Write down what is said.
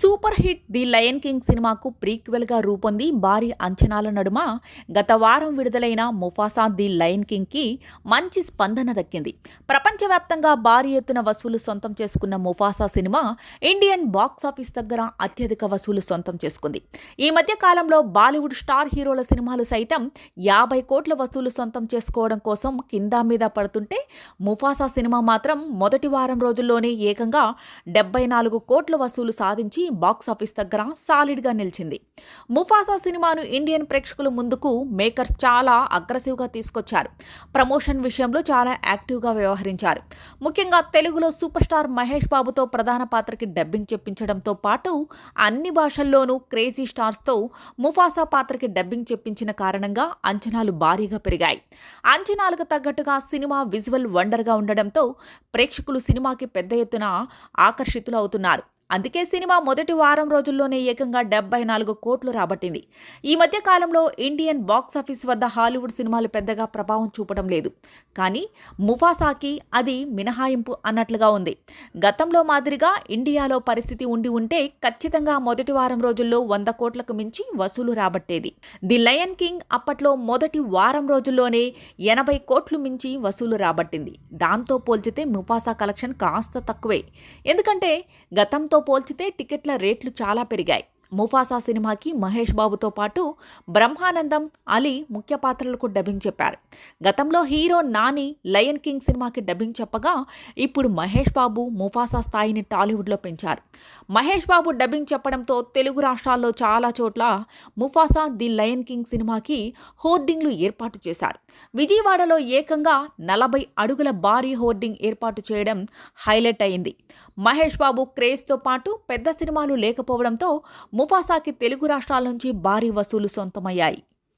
Super hit the lion king సినిమాకు ప్రీక్వెల్గా రూపొంది భారీ అంచనాల నడుమ. గత వారం విడుదలైన ముఫాసా ది లయన్ కింగ్కి మంచి స్పందన దక్కింది. ప్రపంచవ్యాప్తంగా భారీ ఎత్తున వసూలు సొంతం చేసుకున్న Mufasa cinema Indian box office దగ్గర అత్యధిక వసూలు సొంతం చేసుకుంది. ఈ మధ్య కాలంలో బాలీవుడ్ స్టార్ హీరోల సినిమాలు సైతం యాభై కోట్ల వసూలు సొంతం చేసుకోవడం కోసం కింద మీద పడుతుంటే ముఫాసా సినిమా మాత్రం మొదటి వారం రోజుల్లోనే ఏకంగా డెబ్బై నాలుగు కోట్ల వసూలు సాధించి బాక్స్ ఆఫీస్ దగ్గర సాలిడ్గా నిలిచింది. ముఫాసా సినిమాను ఇండియన్ ప్రేక్షకుల ముందుకు మేకర్స్ చాలా అగ్రెసివ్గా తీసుకొచ్చారు. ప్రమోషన్ విషయంలో చాలా యాక్టివ్గా వ్యవహరించారు. ముఖ్యంగా తెలుగులో సూపర్ స్టార్ మహేష్ బాబుతో ప్రధాన పాత్రకి డబ్బింగ్ చెప్పించడంతో పాటు అన్ని భాషల్లోనూ క్రేజీ స్టార్స్తో ముఫాసా పాత్రకి డబ్బింగ్ చెప్పించిన కారణంగా అంచనాలు భారీగా పెరిగాయి. అంచనాలకు తగ్గట్టుగా సినిమా విజువల్ వండర్గా ఉండడంతో ప్రేక్షకులు సినిమాకి పెద్ద ఎత్తున ఆకర్షితులు అవుతున్నారు అందుకే సినిమా మొదటి వారం రోజుల్లోనే ఏకంగా డెబ్బై నాలుగు కోట్లు రాబట్టింది. ఈ మధ్య కాలంలో ఇండియన్ బాక్స్ ఆఫీస్ వద్ద హాలీవుడ్ సినిమాలు పెద్దగా ప్రభావం చూపడం లేదు. కానీ ముఫాసాకి అది మినహాయింపు అన్నట్లుగా ఉంది. గతంలో మాదిరిగా ఇండియాలో పరిస్థితి ఉండి ఉంటే ఖచ్చితంగా మొదటి వారం రోజుల్లో వంద కోట్లకు మించి వసూలు రాబట్టేది. ది లయన్ కింగ్ అప్పట్లో మొదటి వారం రోజుల్లోనే ఎనభై కోట్లు మించి వసూలు రాబట్టింది. దాంతో పోల్చితే ముఫాసా కలెక్షన్ కాస్త తక్కువే. ఎందుకంటే గతంతో గతంతో పోల్చితే టికెట్ల రేట్లు చాలా పెరిగాయి. ముఫాసా సినిమాకి మహేష్ బాబుతో పాటు బ్రహ్మానందం అలీ ముఖ్య పాత్రలకు డబ్బింగ్ చెప్పారు. గతంలో హీరో నాని లయన్ కింగ్ సినిమాకి డబ్బింగ్ చెప్పగా ఇప్పుడు మహేష్ బాబు ముఫాసా స్థాయిని టాలీవుడ్లో పెంచారు. మహేష్ బాబు డబ్బింగ్ చెప్పడంతో తెలుగు రాష్ట్రాల్లో చాలా చోట్ల ముఫాసా ది లయన్ కింగ్ సినిమాకి హోర్డింగ్లు ఏర్పాటు చేశారు. విజయవాడలో ఏకంగా నలభై అడుగుల భారీ హోర్డింగ్ ఏర్పాటు చేయడం హైలైట్ అయింది. మహేష్ బాబు క్రేజ్తో పాటు పెద్ద సినిమాలు లేకపోవడంతో ముఫాసాకి తెలుగు రాష్ట్రాల నుంచి భారీ వసూలు సొంతమయ్యాయి.